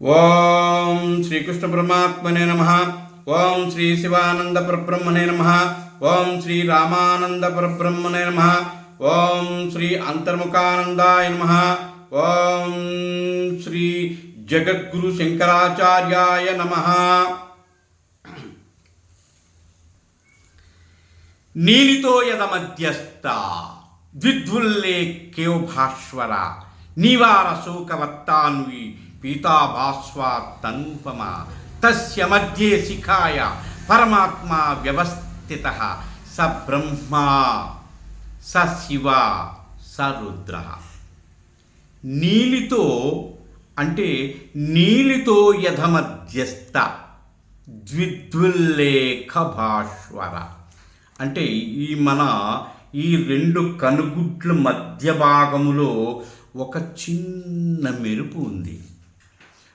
ఓం శ్రీకృష్ణ పరమాత్మనే నమ. ఓం శ్రీ శివానంద పరబ్రహ్మనే నమ. ఓం శ్రీ రామానంద పరబ్రహ్మనే నమ. ఓం శ్రీ అంతర్ముఖానందాయ నమ. ఓం శ్రీ జగద్గురు శంకరాచార్యాయ నమ. నీలితో యద మధ్యస్థ ద్విద్వుల్లేఖ్యో భాస్వర నీవార శోకవత్తాన్వి పీతాభాస్వా తనుపమ తస్య మధ్యే శిఖాయ పరమాత్మా వ్యవస్థిత స బ్రహ్మ స శివ స రుద్ర నీలితో అంటే నీలితో యథమధ్యస్థ ద్విద్వుల్లేఖ భాష్వర అంటే ఈ మన ఈ రెండు కనుగుడ్ల మధ్య భాగములో ఒక చిన్న మెరుపు ఉంది.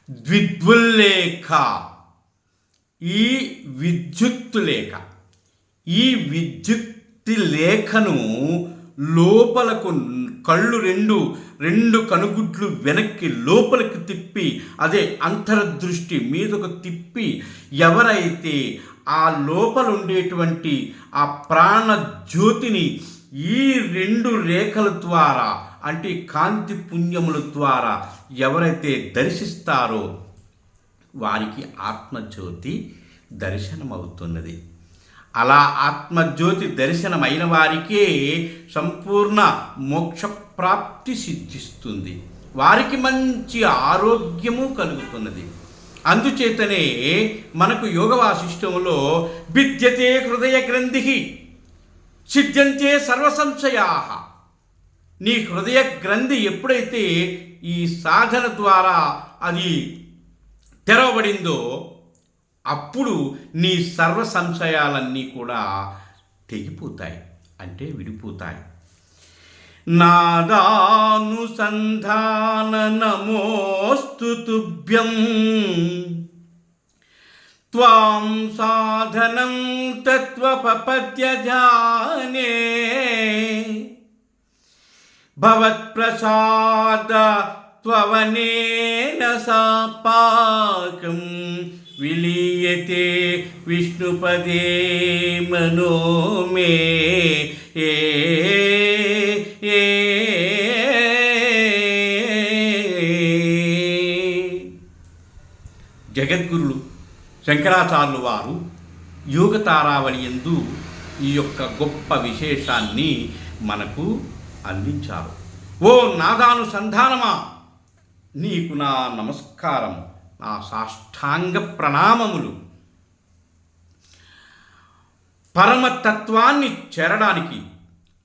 ద్విద్వుల్లేఖ. ఈ విద్యుత్తు లేఖ ఈ విద్యుత్తి లేఖను లోపలకు కళ్ళు రెండు రెండు కనుగుడ్లు వెనక్కి లోపలికి తిప్పి అదే అంతర్దృష్టి మీదకు తిప్పి ఎవరైతే ఆ లోపల ఉండేటువంటి ఆ ప్రాణ జ్యోతిని ఈ రెండు రేఖల ద్వారా అంటే కాంతి పుణ్యముల ద్వారా ఎవరైతే దర్శిస్తారో వారికి ఆత్మజ్యోతి దర్శనమవుతున్నది. అలా ఆత్మజ్యోతి దర్శనమైన వారికే సంపూర్ణ మోక్షప్రాప్తి సిద్ధిస్తుంది. వారికి మంచి ఆరోగ్యము కలుగుతున్నది. అందుచేతనే మనకు యోగ వాసిష్టములో విద్యతే హృదయ గ్రంథి సిద్ధ్యంతే సర్వ సంశయా నీ హృదయ గ్రంథి ఎప్పుడైతే ఈ సాధన ద్వారా అది తెరవబడిందో అప్పుడు నీ సర్వ సంశయాలన్నీ కూడా తెగిపోతాయి అంటే విడిపోతాయి. నాదానుసంధాన నమోస్తు తుభ్యం త్వాం సాధనం తత్వపపద్య జానే భవత్ప్రసాద త్వవనేన సాపాకం విలీయతే విష్ణుపదే మనో మే ఏ ఏ జగద్గురులు శంకరాచార్యులు వారు యోగ తారావళి ఎందు ఈ యొక్క గొప్ప విశేషాన్ని మనకు అందించారు. ఓ నాదానుసంధానమా! నీకు నా నమస్కారం నా సాష్టాంగ ప్రణామములు. పరమతత్వాన్ని చేరడానికి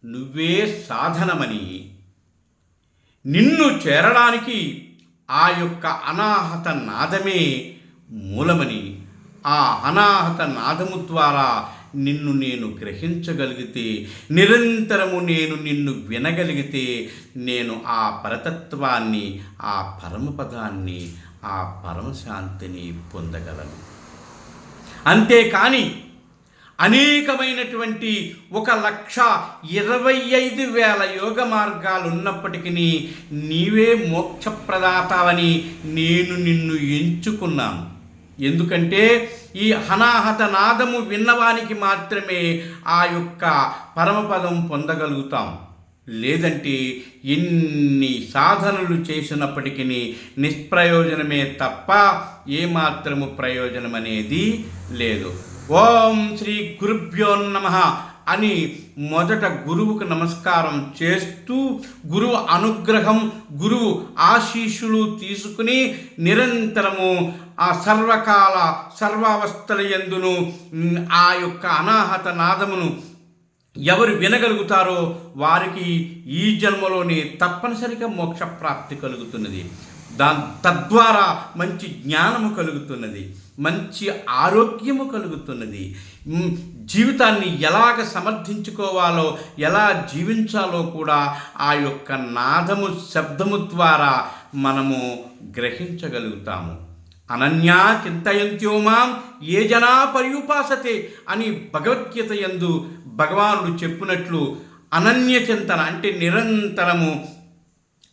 నువ్వే సాధనమని నిన్ను చేరడానికి ఆ యొక్క అనాహత నాదమే మూలమని ఆ అనాహత నాదము ద్వారా నిన్ను నేను గ్రహించగలిగితే నిరంతరము నేను నిన్ను వినగలిగితే నేను ఆ పరతత్వాన్ని ఆ పరమపదాన్ని ఆ పరమశాంతిని పొందగలను. అంతేకాని అనేకమైనటువంటి ఒక లక్ష ఇరవై ఐదు వేల యోగ మార్గాలు ఉన్నప్పటికీ నీవే మోక్షప్రదాతవని నేను నిన్ను ఎంచుకున్నాను. ఎందుకంటే ఈ హనాహత నాదము విన్నవానికి మాత్రమే ఆ యొక్క పరమపదం పొందగలుగుతాం. లేదంటే ఎన్ని సాధనలు చేసినప్పటికీ నిష్ప్రయోజనమే తప్ప ఏమాత్రము ప్రయోజనం అనేది లేదు. ఓం శ్రీ గురుభ్యో నమ. అని మొదట గురువుకు నమస్కారం చేస్తూ గురువు అనుగ్రహం గురువు ఆశీస్సులు తీసుకుని నిరంతరము ఆ సర్వకాల సర్వావస్థల ఎందును ఆ యొక్క అనాహత నాదమును ఎవరు వినగలుగుతారో వారికి ఈ జన్మలోనే తప్పనిసరిగా మోక్ష ప్రాప్తి కలుగుతున్నది. దా తద్వారా మంచి జ్ఞానము కలుగుతున్నది మంచి ఆరోగ్యము కలుగుతున్నది. జీవితాన్ని ఎలాగ సమర్థించుకోవాలో ఎలా జీవించాలో కూడా ఆ యొక్క నాదము శబ్దము ద్వారా మనము గ్రహించగలుగుతాము. అనన్యా చింతయంత్యో మాం ఏ జనా పర్యుపాసతే అని భగవద్గీత యందు భగవానుడు చెప్పినట్లు అనన్య చింతన అంటే నిరంతరము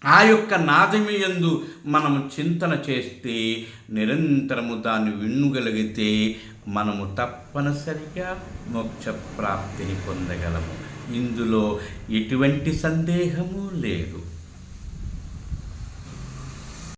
ఆ యొక్క నాదమియందు మనము చింతన చేస్తే నిరంతరము దాన్ని విన్నుగలిగితే మనము తప్పనిసరిగా మోక్ష ప్రాప్తిని పొందగలము. ఇందులో ఎటువంటి సందేహము లేదు.